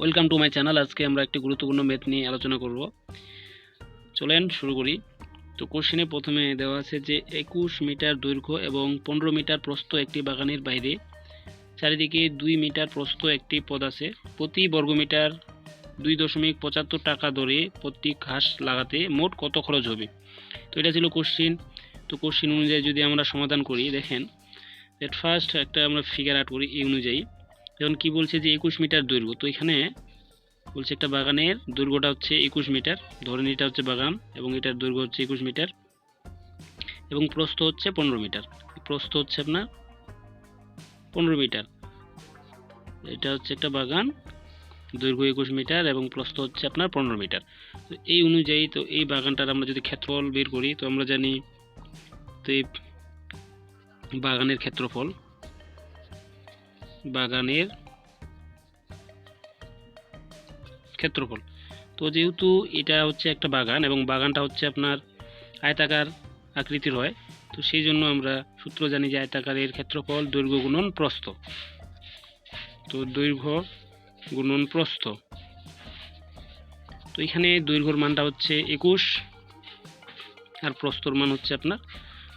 Welcome to my channel আজকে আমরা একটি গুরুত্বপূর্ণ ম্যাথ নিয়ে আলোচনা করব। চলেন শুরু করি। তো কোশ্চেনে প্রথমে দেওয়া আছে যে একুশ মিটার দৈর্ঘ্য এবং পনেরো মিটার প্রস্থ একটি বাগানের বাইরে। চারিদিকে দুই মিটার প্রস্থ একটি পদ আছে। প্রতি বর্গমিটার দুই দশমিক পঁচাত্তর টাকা দরে প্রতি ঘাস লাগাতে মোট কত খরচ হবে? তো এটা ছিল কোশ্চিন তো কোশ্চিন অনুযায়ী যদি আমরা সমাধান করি, দেখেন। এট ফার্স্ট একটা আমরা ফিগার আউট করি এই অনুযায়ী। যেমন কি বলছে যে একুশ মিটার দৈর্ঘ্য, তো এখানে বলছে একটা বাগানের দৈর্ঘ্যটা হচ্ছে একুশ মিটার ধরেন এটা হচ্ছে বাগান এবং এটার দৈর্ঘ্য হচ্ছে একুশ মিটার এবং প্রস্থ হচ্ছে পনেরো মিটার। প্রস্থ হচ্ছে আপনার পনেরো মিটার। এটা হচ্ছে একটা বাগান, দৈর্ঘ্য একুশ মিটার এবং প্রস্থ হচ্ছে আপনার পনেরো মিটার। তো এই অনুযায়ী তো এই বাগানটার আমরা যদি ক্ষেত্রফল বের করি, তো আমরা জানি তো এই বাগানের ক্ষেত্রফল বাগানের ক্ষেত্রফল। তো যেহেতু এটা হচ্ছে একটা বাগান এবং বাগানটা হচ্ছে আপনার আয়তাকার আকৃতির হয়, তো সেই জন্য আমরা সূত্র জানি যে আয়তাকারের ক্ষেত্রফল দৈর্ঘ্য গুণন প্রস্থ। তো দৈর্ঘ্য গুণন প্রস্থ। তো এখানে দৈর্ঘ্যর মানটা হচ্ছে একুশ আর প্রস্তর মান হচ্ছে আপনার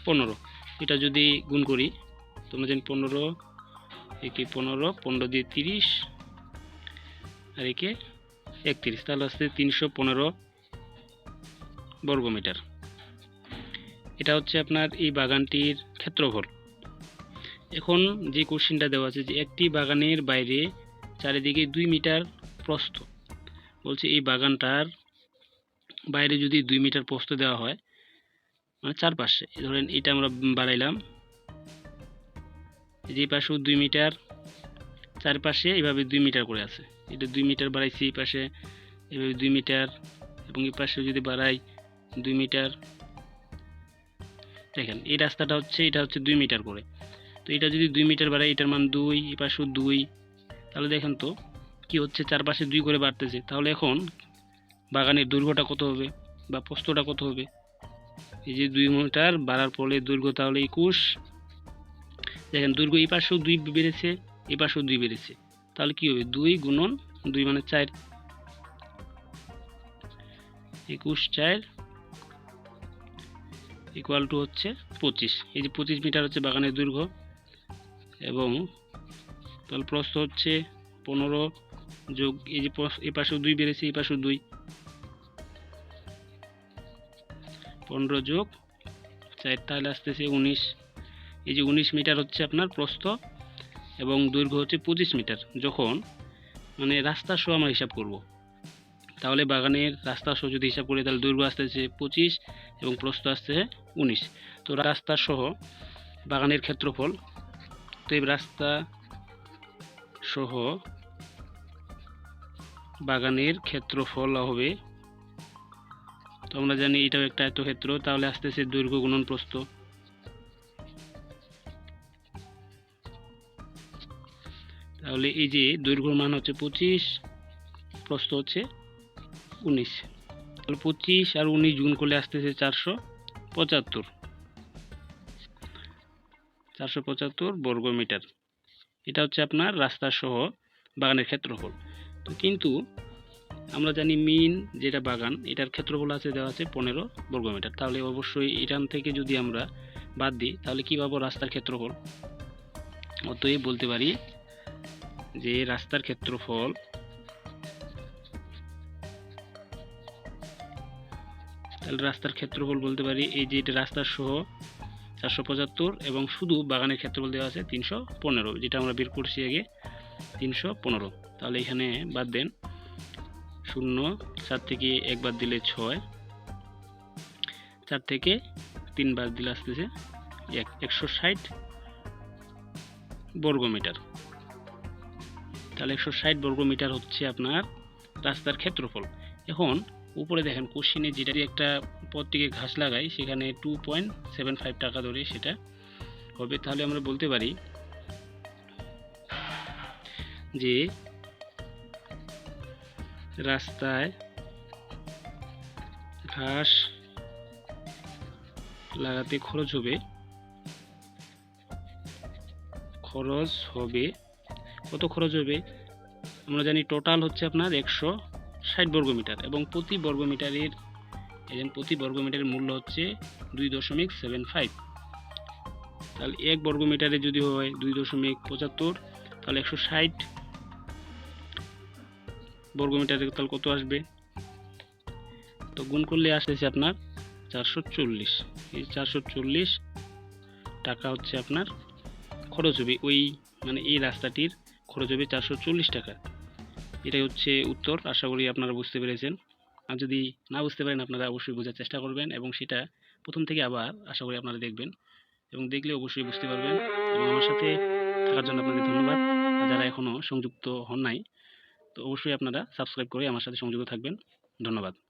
পনেরো। এটা যদি গুণ করি, তোমরা জানি পনেরো একে পনেরো পনেরো দিয়ে তিরিশ, আর একে একত্রিশ। তাহলে আসছে তিনশো পনেরো বর্গমিটার। এটা হচ্ছে আপনার এই বাগানটির ক্ষেত্রফল। এখন যে কোশ্চিনটা দেওয়া আছে যে একটি বাগানের বাইরে চারিদিকে দুই মিটার প্রস্থ। বলছে এই বাগানটার বাইরে যদি দুই মিটার প্রস্থ দেওয়া হয় মানে চারপাশে, ধরেন এটা আমরা বাড়াইলাম এই পাশেও দুই মিটার, চারপাশে এভাবে দুই মিটার করে আছে। এটা দুই মিটার বাড়াইছি, এই পাশে এভাবে দুই মিটার এবং এই পাশে যদি বাড়াই দুই মিটার। দেখেন, এই রাস্তাটা হচ্ছে, এটা হচ্ছে দুই মিটার করে। তো এটা যদি দুই মিটার বাড়াই, এটার মান দুই, এই পাশেও দুই। তাহলে দেখেন তো কি হচ্ছে, চারপাশে দুই করে বাড়তেছে। তাহলে এখন বাগানের দৈর্ঘ্যটা কত হবে বা প্রস্থটা কত হবে? এই যে দুই মিটার বাড়ার ফলে দৈর্ঘ্য তাহলে একুশ দেখেন, দুর্গ এই পাশেও দুই বেড়েছে এই পাশেও দুই বেড়েছে। তাহলে কি হবে? দুই গুণন দুই মানে চার। একুশ চার ইকুয়াল টু হচ্ছে পঁচিশ। এই যে পঁচিশ মিটার হচ্ছে বাগানের দৈর্ঘ্য এবং তাহলে প্রস্থ হচ্ছে পনেরো যোগ, এই যে এ পাশেও দুই বেড়েছে এই পাশেও দুই। পনেরো যোগ চার, তাহলে আসতেছে উনিশ। এই যে উনিশ মিটার হচ্ছে আপনার প্রস্থ এবং দৈর্ঘ্য হচ্ছে পঁচিশ মিটার। যখন মানে রাস্তা সহ আমরা হিসাব করব। তাহলে বাগানের রাস্তা সহ যদি হিসাব করি, তাহলে দৈর্ঘ্য আসতেছে পঁচিশ এবং প্রস্থ আসতেছে উনিশ। তো রাস্তা সহ বাগানের ক্ষেত্রফল। তো এই রাস্তা সহ বাগানের ক্ষেত্রফল হবে, তো আমরা জানি এটাও একটা আয়তক্ষেত্র, তাহলে আসতেছে দৈর্ঘ্য গুণন প্রস্থ। তাহলে এই যে দৈর্ঘ্যর মান হচ্ছে পঁচিশ, প্রস্থ হচ্ছে উনিশ। তাহলে পঁচিশ আর উনিশ গুণ করলে আসতেছে চারশো পঁচাত্তর। চারশো পঁচাত্তর বর্গ মিটার। এটা হচ্ছে আপনার রাস্তা সহ বাগানের ক্ষেত্রফল। তো কিন্তু আমরা জানি মিন যেটা বাগান, এটার ক্ষেত্রফল আছে, দেওয়া আছে পনেরো বর্গমিটার তাহলে অবশ্যই এখান থেকে যদি আমরা বাদ দিই, তাহলে কী পাবো রাস্তার ক্ষেত্রফল? অতএব বলতে পারি যে রাস্তার ক্ষেত্রফল তাহলে রাস্তার ক্ষেত্রফল বলতে পারি, এই যে এটা রাস্তার সহ চারশো পঁচাত্তর এবং শুধু বাগানের ক্ষেত্রফল দেওয়া আছে তিনশো পনেরো, যেটা আমরা বের করছি আগে তিনশো পনেরো। তাহলে এখানে বাদ দেন, শূন্য, চার থেকে এক বাদ দিলে ছয়, চার থেকে তিন বাদ দিলে আসতেছে এক, একশো ষাট বর্গমিটার। তাহলে একশো ষাট বর্গমিটার হচ্ছে আপনার রাস্তার ক্ষেত্রফল। এখন উপরে দেখেন, কোশ্চিনে যেটা একটা পথ থেকে ঘাস লাগাই, সেখানে টু পয়েন্ট সেভেন ফাইভ টাকা ধরে সেটা হবে। তাহলে আমরা বলতে পারি যে রাস্তায় ঘাস লাগাতে খরচ হবে খরচ হবে কত খরচ হবে? আমরা জানি টোটাল হচ্ছে আপনার একশো ষাট বর্গমিটার এবং প্রতি বর্গমিটারের, এই প্রতি বর্গমিটারের মূল্য হচ্ছে দুই দশমিক সেভেন ফাইভ। তাহলে এক বর্গমিটারে যদি হয় দুই দশমিক পঁচাত্তর, তাহলে একশো ষাট বর্গমিটারে তাহলে কত আসবে? তো গুণ করলে আসতেছে আপনার চারশো চল্লিশ। এই চারশো চল্লিশ টাকা হচ্ছে আপনার খরচ হবে। ওই মানে এই রাস্তাটির খরচ হবে চারশো চল্লিশ টাকা। এটাই হচ্ছে উত্তর, আশা করি আপনারা বুঝতে পেরেছেন। আর যদি না বুঝতে পারেন, আপনারা অবশ্যই বোঝার চেষ্টা করবেন এবং সেটা প্রথম থেকে আবার আশা করি আপনারা দেখবেন এবং দেখলে অবশ্যই বুঝতে পারবেন। এবং আমার সাথে থাকার জন্য আপনাদের ধন্যবাদ। যারা এখনও সংযুক্ত হন নাই, তো অবশ্যই আপনারা সাবস্ক্রাইব করে আমার সাথে সংযুক্ত থাকবেন। ধন্যবাদ।